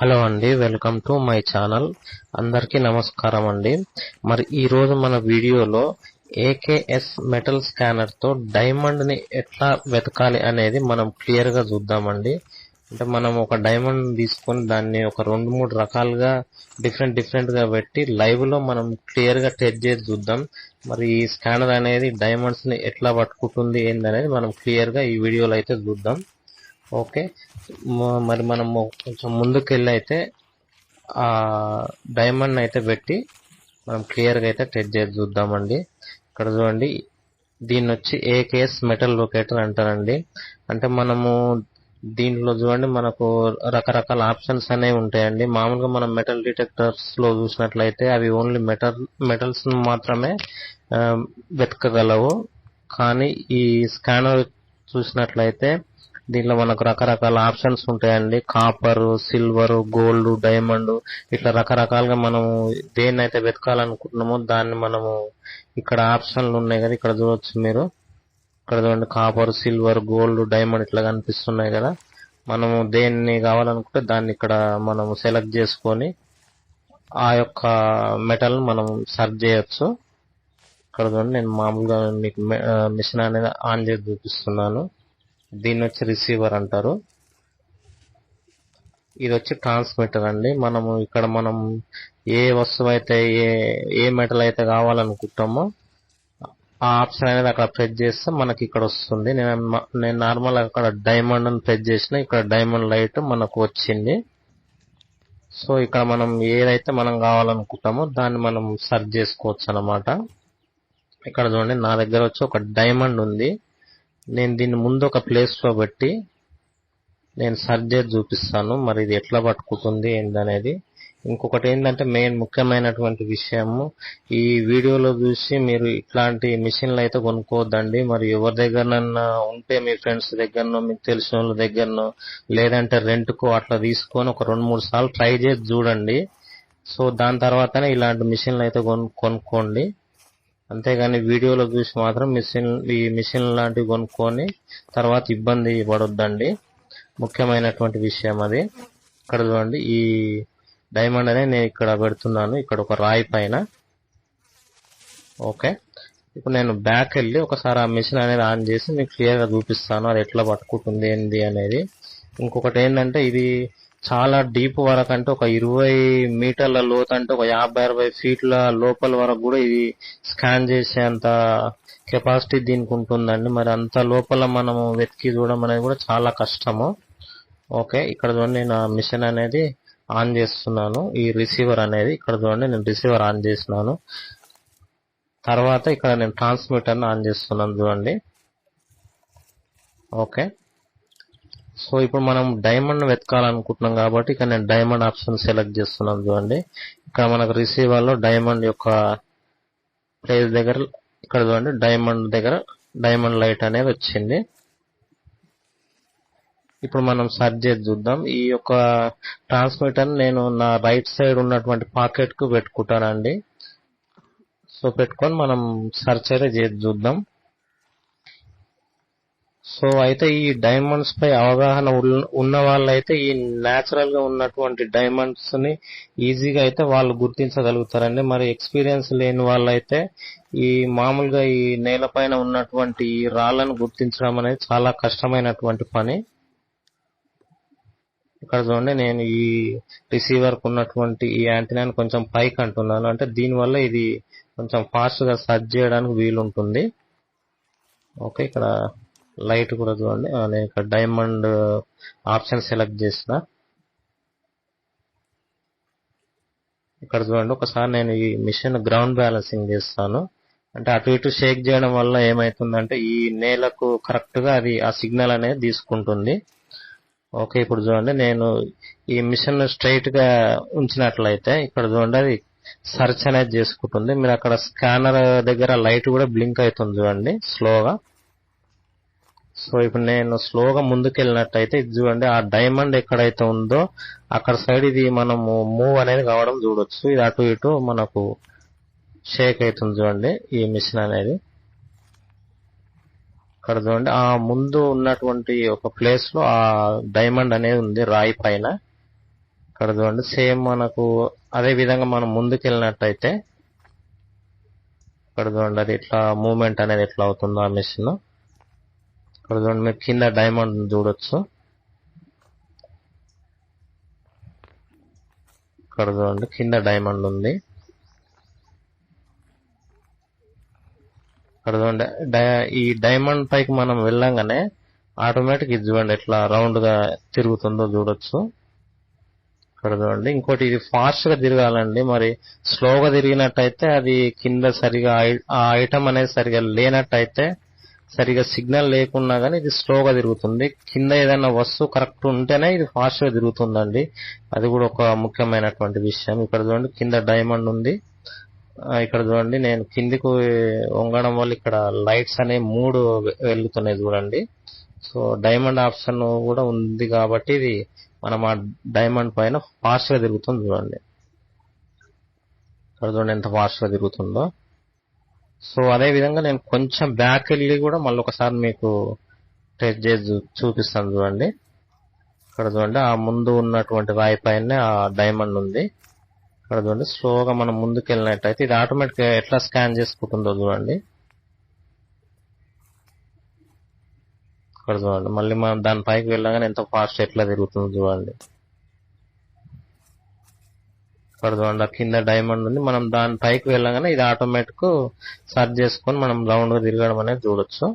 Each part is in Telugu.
హలో అండి వెల్కమ్ టు మై ఛానల్. అందరికీ నమస్కారం అండి. మరి ఈరోజు మన వీడియోలో ఏకేఎస్ మెటల్ స్కానర్తో డైమండ్ని ఎట్లా వెతకాలి అనేది మనం క్లియర్గా చూద్దామండి. అంటే మనం ఒక డైమండ్ తీసుకొని దాన్ని ఒక రెండు మూడు రకాలుగా డిఫరెంట్ డిఫరెంట్గా పెట్టి లైవ్లో మనం క్లియర్గా టెస్ట్ చేసి చూద్దాం. మరి ఈ స్కానర్ అనేది డైమండ్స్ని ఎట్లా పట్టుకుంటుంది ఏందనేది మనం క్లియర్గా ఈ వీడియోలో అయితే చూద్దాం. ఓకే. మరి మనము కొంచెం ముందుకెళ్ళి అయితే ఆ డైమండ్ అయితే పెట్టి మనం క్లియర్గా అయితే టెస్ట్ చేసి చూద్దామండి. ఇక్కడ చూడండి దీన్ని వచ్చి ఏకేఎస్ మెటల్ లొకేటర్ అంటారండి. అంటే మనము దీంట్లో చూడండి మనకు రకరకాల ఆప్షన్స్ అనేవి ఉంటాయండి. మామూలుగా మనం మెటల్ డిటెక్టర్స్లో చూసినట్లయితే అవి ఓన్లీ మెటల్ మెటల్స్ మాత్రమే వెతకగలవు. కానీ ఈ స్కానర్ చూసినట్లయితే దీంట్లో మనకు రకరకాల ఆప్షన్స్ ఉంటాయండి. Copper silver gold diamond. ఇట్లా రకరకాలుగా మనం దేన్నైతే వెతకాలనుకుంటున్నామో దాన్ని మనము ఇక్కడ ఆప్షన్లు ఉన్నాయి కదా ఇక్కడ చూడవచ్చు మీరు. ఇక్కడ చూడండి కాపర్ సిల్వర్ గోల్డ్ డైమండ్ ఇట్లా కనిపిస్తున్నాయి కదా. మనము దేన్ని కావాలనుకుంటే దాన్ని ఇక్కడ మనము సెలెక్ట్ చేసుకొని ఆ యొక్క మెటల్ మనం సర్చ్ చేయొచ్చు. ఇక్కడ చూడండి నేను మామూలుగా మీకు మిషన్ అనేది ఆన్ చేసి చూపిస్తున్నాను. దీన్ని వచ్చి రిసీవర్ అంటారు. ఇది వచ్చి ట్రాన్స్మిటర్ అండి. మనము ఇక్కడ మనం ఏ వస్తువు అయితే ఏ ఏ మెటల్ అయితే కావాలనుకుంటామో ఆ ఆప్షన్ అనేది అక్కడ ప్రెస్ చేస్తే మనకి ఇక్కడ వస్తుంది. నేను నేను నార్మల్ అక్కడ డైమండ్ అని ప్రెస్ చేసిన ఇక్కడ డైమండ్ లైట్ మనకు వచ్చింది. సో ఇక్కడ మనం ఏదైతే మనం కావాలనుకుంటామో దాన్ని మనం సెర్చ్ చేసుకోవచ్చు అన్నమాట. ఇక్కడ చూడండి నా దగ్గర వచ్చి ఒక డైమండ్ ఉంది. నేను దీన్ని ముందు ఒక ప్లేస్లో బట్టి పెట్టి నేను సెర్చ్ చేసి చూపిస్తాను. మరి ఇది ఎట్లా పట్టుకుంటుంది ఏందనేది. ఇంకొకటి ఏంటంటే మెయిన్ ముఖ్యమైనటువంటి విషయము ఈ వీడియోలో చూసి మీరు ఇట్లాంటి మిషన్లు అయితే కొనుక్కోవద్దండి. మరి ఎవరి దగ్గరనన్నా ఉంటే మీ ఫ్రెండ్స్ దగ్గరనో మీకు తెలిసిన వాళ్ళ దగ్గరనో లేదంటే రెంట్కు అట్లా తీసుకొని ఒక రెండు మూడు సార్లు ట్రై చేసి చూడండి. సో దాని తర్వాతనే ఇలాంటి మిషన్లు అయితే కొను కొనుక్కోండి. అంతేగాని వీడియోలో చూసి మాత్రం మిషన్ ఈ మిషన్ లాంటివి కొనుక్కొని తర్వాత ఇబ్బంది పడొద్దండి. ముఖ్యమైనటువంటి విషయం అది. ఇక్కడ చూడండి ఈ డైమండ్ అనే నేను ఇక్కడ పెడుతున్నాను. ఇక్కడ ఒక రాయి పైన. ఓకే. ఇప్పుడు నేను బ్యాక్ వెళ్ళి ఒకసారి ఆ మిషన్ అనేది ఆన్ చేసి మీకు క్లియర్గా చూపిస్తాను. అది ఎట్లా పట్టుకుంటుంది ఏంది అనేది. ఇంకొకటి ఏంటంటే ఇది చాలా డీప్ వరకు అంటే ఒక ఇరవై మీటర్ల లోతు అంటే ఒక యాభై అరవై ఫీట్ల లోపల వరకు కూడా ఇది స్కాన్ చేసేంత కెపాసిటీ దీనికి ఉంటుందండి. మరి అంత లోపల మనము వెతికి చూడడం అనేది కూడా చాలా కష్టము. ఓకే ఇక్కడ చూడండి నేను ఆ మిషన్ అనేది ఆన్ చేస్తున్నాను. ఈ రిసీవర్ అనేది ఇక్కడ చూడండి నేను రిసీవర్ ఆన్ చేస్తున్నాను. తర్వాత ఇక్కడ నేను ట్రాన్స్మిటర్ ఆన్ చేస్తున్నాను చూడండి. ఓకే. సో ఇప్పుడు మనం డైమండ్ వెతకాలనుకుంటున్నాం కాబట్టి ఇక్కడ నేను డైమండ్ ఆప్షన్ సెలెక్ట్ చేస్తున్నాను చూడండి. ఇక్కడ మనకు రిసీవర్లో డైమండ్ యొక్క ప్లేస్ దగ్గర ఇక్కడ చూడండి డైమండ్ దగ్గర డైమండ్ లైట్ అనేది వచ్చింది. ఇప్పుడు మనం సర్చ్ చేసి చూద్దాం. ఈ యొక్క ట్రాన్స్మిటర్ నేను నా రైట్ సైడ్ ఉన్నటువంటి పాకెట్కు పెట్టుకుంటానండి. సో పెట్టుకొని మనం సర్చ్ అయితే చేసి చూద్దాం. సో అయితే ఈ డైమండ్స్ పై అవగాహన ఉన్న వాళ్ళైతే ఈ న్యాచురల్గా ఉన్నటువంటి డైమండ్స్ని ఈజీగా అయితే వాళ్ళు గుర్తించగలుగుతారండి. మరి ఎక్స్పీరియన్స్ లేని వాళ్ళైతే ఈ మామూలుగా ఈ నేలపైన ఉన్నటువంటి ఈ రాళ్ళను గుర్తించడం అనేది చాలా కష్టమైనటువంటి పని. ఇక్కడ చూడండి నేను ఈ రిసీవర్కు ఉన్నటువంటి ఈ యాంటీనాని కొంచెం పైకి అంటున్నాను. అంటే దీనివల్ల ఇది కొంచెం ఫాస్ట్గా సర్చ్ చేయడానికి వీలుంటుంది. ఓకే ఇక్కడ లైట్ కూడా చూడండి. నేను ఇక్కడ డైమండ్ ఆప్షన్ సెలెక్ట్ చేసిన. ఇక్కడ చూడండి ఒకసారి నేను ఈ మిషన్ గ్రౌండ్ బ్యాలెన్సింగ్ చేస్తాను. అంటే అటు ఇటు షేక్ చేయడం వల్ల ఏమవుతుందంటే ఈ నేలకు కరెక్ట్గా అది ఆ సిగ్నల్ అనేది తీసుకుంటుంది. ఓకే ఇప్పుడు చూడండి నేను ఈ మిషన్ స్ట్రైట్గా ఉంచినట్లయితే ఇక్కడ చూడండి అది సర్చ్ అనేది చేసుకుంటుంది. మీరు అక్కడ స్కానర్ దగ్గర లైట్ కూడా బ్లింక్ అవుతుంది చూడండి స్లోగా. సో ఇప్పుడు నేను స్లోగా ముందుకెళ్ళినట్టయితే ఇది చూడండి ఆ డైమండ్ ఎక్కడైతే ఉందో అక్కడ సైడ్ ఇది మనము మూవ్ అనేది కావడం చూడొచ్చు. ఇది అటు ఇటు మనకు షేక్ అవుతుంది చూడండి ఈ మిషన్ అనేది. ఇక్కడ చూడండి ఆ ముందు ఉన్నటువంటి ఒక ప్లేస్లో ఆ డైమండ్ అనేది ఉంది రాయి పైన. ఇక్కడ చూడండి సేమ్ మనకు అదే విధంగా మనం ముందుకు వెళ్ళినట్టయితే ఇక్కడ చూడండి అది ఇట్లా మూమెంట్ అనేది ఎట్లా అవుతుందో ఆ మిషన్. ఇక్కడ చూడండి మీరు కింద డైమండ్ చూడొచ్చు. ఇక్కడ చూడండి కింద డైమండ్ ఉంది. ఇక్కడ చూడండి డై- ఈ డైమండ్ పైకి మనం వెళ్ళంగానే ఆటోమేటిక్ ఇది చూడండి ఎట్లా రౌండ్గా తిరుగుతుందో చూడొచ్చు. ఇక్కడ చూడండి ఇంకోటి ఇది ఫాస్ట్గా తిరగాలండి. మరి స్లోగా తిరిగినట్టయితే అది కింద సరిగా ఐ- ఆ ఐటమ్ అనేది సరిగా లేనట్టయితే సరిగా సిగ్నల్ లేకున్నా కానీ ఇది స్లోగా తిరుగుతుంది. కింద ఏదైనా వస్తువు కరెక్ట్ ఉంటేనే ఇది ఫాస్ట్గా తిరుగుతుందండి. అది కూడా ఒక ముఖ్యమైనటువంటి విషయం. ఇక్కడ చూడండి కింద డైమండ్ ఉంది. ఇక్కడ చూడండి నేను కిందికి వంగడం వల్ల ఇక్కడ లైట్స్ అనేవి మూడు వెలుగుతున్నాయి చూడండి. సో డైమండ్ ఆప్షన్ కూడా ఉంది కాబట్టి ఇది మనం ఆ డైమండ్ పైన ఫాస్ట్గా తిరుగుతుంది చూడండి. ఇక్కడ చూడండి ఎంత ఫాస్ట్గా తిరుగుతుందో. సో అదే విధంగా నేను కొంచెం బ్యాక్ వెళ్ళి కూడా మళ్ళీ ఒకసారి మీకు టెస్ట్ చేసి చూ- చూపిస్తాను చూడండి. ఇక్కడ చూడండి ఆ ముందు ఉన్నటువంటి రాయి పైన ఆ డైమండ్ ఉంది. ఇక్కడ చూడండి స్లోగా మనం ముందుకు వెళ్ళినట్టయితే ఇది ఆటోమేటిక్ ఎట్లా స్కాన్ చేసుకుంటుందో చూడండి. ఇక్కడ చూడండి మళ్ళీ మనం దాని పైకి వెళ్ళగానే ఎంత ఫాస్ట్ ఎట్లా తిరుగుతుందో చూడండి. పడదాం. ఆ కింద డైమండ్ ఉంది. మనం దాని పైకి వెళ్ళగానే ఇది ఆటోమేటిక్ సర్చ్ చేసుకొని మనం రౌండ్గా తిరగడం అనేది చూడొచ్చు.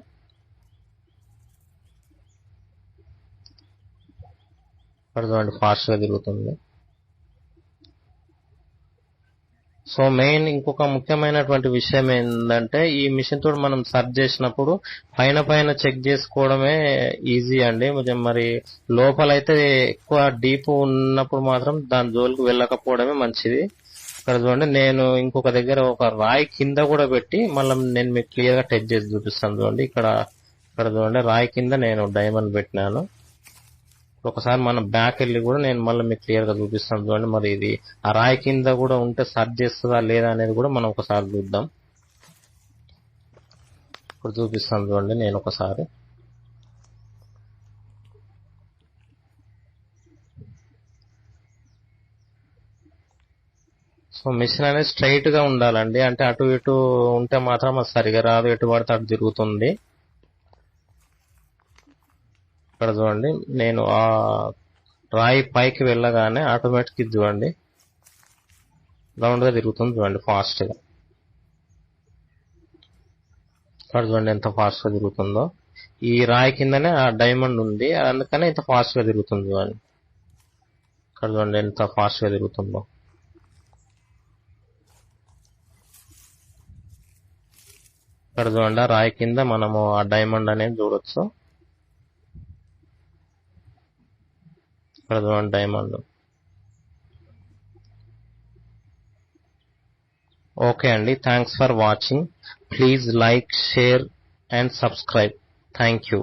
పడదాం ఫాస్ట్గా తిరుగుతుంది. సో మెయిన్ ఇంకొక ముఖ్యమైనటువంటి విషయం ఏంటంటే ఈ మిషన్ తోటి మనం సర్చ్ చేసినప్పుడు పైన పైన చెక్ చేసుకోవడమే ఈజీ అండి. కొంచెం మరి లోపలైతే ఎక్కువ డీప్ ఉన్నప్పుడు మాత్రం దాని జోలికి వెళ్ళకపోవడమే మంచిది. ఇక్కడ చూడండి నేను ఇంకొక దగ్గర ఒక రాయి కింద కూడా పెట్టి మళ్ళీ నేను మీకు క్లియర్గా టెస్ట్ చేసి చూపిస్తాను చూడండి. ఇక్కడ ఇక్కడ చూడండి రాయి కింద నేను డైమండ్ పెట్టినాను. ఒకసారి మనం బ్యాక్ వెళ్ళి కూడా నేను మళ్ళీ మీకు క్లియర్గా చూపిస్తాను చూడండి. మరి ఇది ఆ రాయి కింద కూడా ఉంటే సర్చ్ చేస్తుందా లేదా అనేది కూడా మనం ఒకసారి చూద్దాం. ఇప్పుడు చూపిస్తాను చూడండి నేను ఒకసారి. సో మిషన్ అనేది స్ట్రైట్గా ఉండాలండి. అంటే అటు ఇటు ఉంటే మాత్రం అది సరిగా రాదు. ఎటు పడితే అటు తిరుగుతుంది. ఇక్కడ చూడండి. నేను ఆ రాయి పైకి వెళ్ళగానే ఆటోమేటిక్ ఇది చూడండి. రౌండ్గా తిరుగుతుంది చూడండి ఫాస్ట్గా. ఇక్కడ చూడండి ఎంత ఫాస్ట్గా తిరుగుతుందో. ఈ రాయి కిందనే ఆ డైమండ్ ఉంది. అందుకనే ఇంత ఫాస్ట్గా తిరుగుతుంది చూడండి. ఇక్కడ చూడండి ఎంత ఫాస్ట్గా తిరుగుతుందో. ఇక్కడ చూడండి రాయి కింద మనము ఆ డైమండ్ అనేది చూడొచ్చు. ప్రధాన డైమండ్ ఓకే అండి thanks for watching. Please like share and subscribe. Thank you.